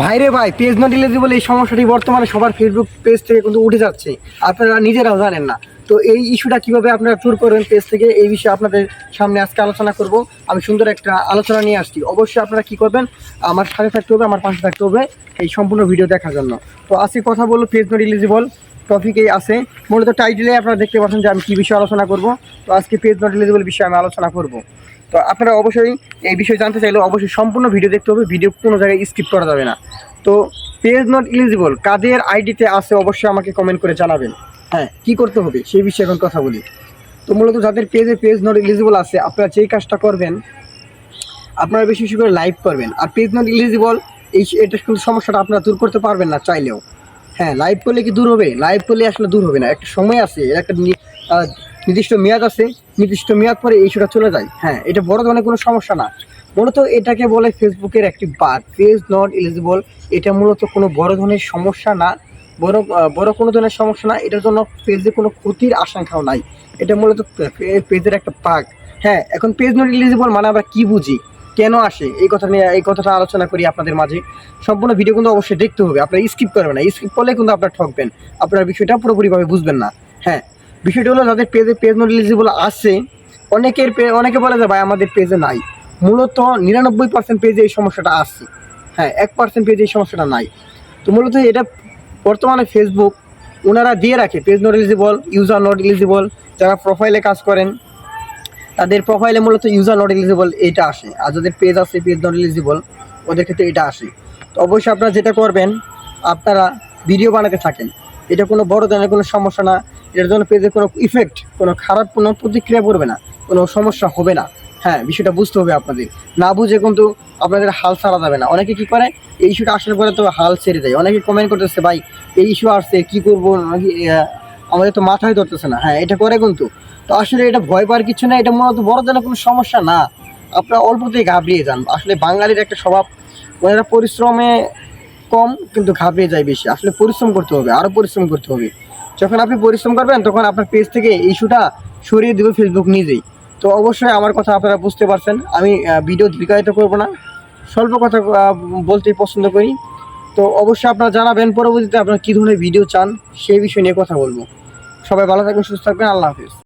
ভাইরে ভাই, পেজ না ডিলে বলে এই সমস্যাটি বর্তমানে সবার ফেসবুক পেজ থেকে কিন্তু উঠে যাচ্ছে। আপনারা নিজেরাও জানেন না। তো এই ইস্যুটা কীভাবে আপনারা ট্যুর করবেন পেজ থেকে, এই বিষয়ে আপনাদের সামনে আজকে আলোচনা করব। আমি সুন্দর একটা আলোচনা নিয়ে আসছি। অবশ্যই আপনারা কি করবেন, আমার সাথে থাকতে হবে, আমার পাশে থাকতে হবে, এই সম্পূর্ণ ভিডিও দেখার জন্য। তো আজকে কথা বলব পেজ নট এলিজিবল টপিকেই আছে। মূলত টাইটেলে আপনারা দেখতে পাচ্ছেন যে আমি কী বিষয়ে আলোচনা করব। তো আজকে পেজ নট এলিজিবল বিষয়ে আমি আলোচনা করব। তো আপনারা অবশ্যই এই বিষয়ে জানতে চাইলে অবশ্যই সম্পূর্ণ ভিডিও দেখতে হবে। ভিডিও কোনো জায়গায় স্কিপ করা যাবে না। তো পেজ নট এলিজিবল কাদের আইডিতে আছে অবশ্যই আমাকে কমেন্ট করে জানাবেন। হ্যাঁ কি করতে হবে সেই বিষয়ে এখন কথা বলি। তো মূলত যাদের পেজে পেজ নট এলিজিবল আছে, আপনারা যেই কাজটা করবেন, আপনারা বেশি বেশি করে লাইভ করবেন। আর পেজ নট এলিজিবল এই এটা কিন্তু সমস্যাটা আপনারা দূর করতে পারবেন না চাইলেও। হ্যাঁ লাইভ করলে কি দূর হবে? লাইভ করলে আসলে দূর হবে না। একটা সময় আছে একটা নির্দিষ্ট মেয়াদ আছে। নির্দিষ্ট মেয়াদ পরে এই ইস্যুটা চলে যায়। হ্যাঁ এটা বড় ধরনের কোনো সমস্যা না। মূলত এটাকে বলে ফেসবুকের একটি বাগ পেজ নট এলিজিবল এটা মূলত কোনো বড় ধরনের সমস্যা না। বড় বড় কোনো ধরনের সমস্যা না। এটার জন্য পেজে কোনো ক্ষতির আশঙ্কাও নাই। এটা মূলত পেজের একটা বাগ। হ্যাঁ এখন পেজ নট এলিজিবল মানে আমরা কি বুঝি? কেন আসে? এই কথা নিয়ে, এই কথাটা আলোচনা করি আপনাদের মাঝে। সম্পূর্ণ ভিডিও কিন্তু অবশ্যই দেখতে হবে, আপনারা স্কিপ করবেন না। স্কিপ করলে কিন্তু আপনারা ঠকবেন। আপনার বিষয়টা পুরোপুরিভাবে বুঝবেন না। হ্যাঁ বিষয়টা হলো যাদের পেজে পেজ নট এলিজিবল আছে, অনেকের পে- অনেকে বলে যে, ভাই, আমাদের পেজে নাই। মূলত নিরানব্বই পার্সেন্ট পেজে এই সমস্যাটা আছে। হ্যাঁ এক পার্সেন্ট পেজে এই সমস্যাটা নাই। তো মূলত এটা বর্তমানে ফেসবুক ওনারা দিয়ে রাখে page not eligible user not eligible যারা প্রোফাইলে কাজ করেন। তাদের প্রোফাইলে মূলত ইউজার নট এলিজিবল এটা আসে। আর যাদের পেজ আছে পেজ নট এলিজিবল ওদের ক্ষেত্রে এটা আসে। তো অবশ্যই আপনারা যেটা করবেন, আপনারা ভিডিও বানাতে থাকেন। এটা কোনো বড় ধরনের কোনো সমস্যা না। এটার জন্য পেজে কোনো ইফেক্ট কোনো খারাপ, কোনো প্রতিক্রিয়া পড়বে না। কোনো সমস্যা হবে না। হ্যাঁ বিষয়টা বুঝতে হবে আপনাদের। না বুঝে কিন্তু আপনাদের হাল ছাড়া যাবে না। অনেকে কি করে, এই ইস্যুটা আসার পরে তো হাল ছেড়ে দেয়। অনেকে কমেন্ট করতেছে, ভাই, এই ইস্যু আসছে, কী করব? আমাদের তো মাথায় ধরতেছে না। হ্যাঁ এটা করে কিন্তু। তো আসলে এটা ভয় পাওয়ার কিছু না এটা মূলত বড় ধরনের কোনো সমস্যা না। আপনারা অল্পতেই ঘাবড়িয়ে যান। আসলে বাঙালির একটা স্বভাব, ওনারা পরিশ্রমে কম, কিন্তু ঘাবড়িয়ে যায় বেশি। আসলে পরিশ্রম করতে হবে আরও পরিশ্রম করতে হবে। যখন আপনি পরিশ্রম করবেন, তখন আপনার পেজ থেকে ইস্যুটা সরিয়ে দেবে ফেসবুক নিজেই। তো অবশ্যই আমার কথা আপনারা বুঝতে পারছেন। আমি ভিডিও দীর্ঘায়িত করব না। স্বল্প কথা বলতেই পছন্দ করি। তো অবশ্যই আপনারা জানাবেন পরবর্তীতে আপনারা কী ধরনের ভিডিও চান, সেই বিষয় নিয়ে কথা বলব। সবাই ভালো থাকবেন, সুস্থ থাকবেন। আল্লাহ হাফিজ।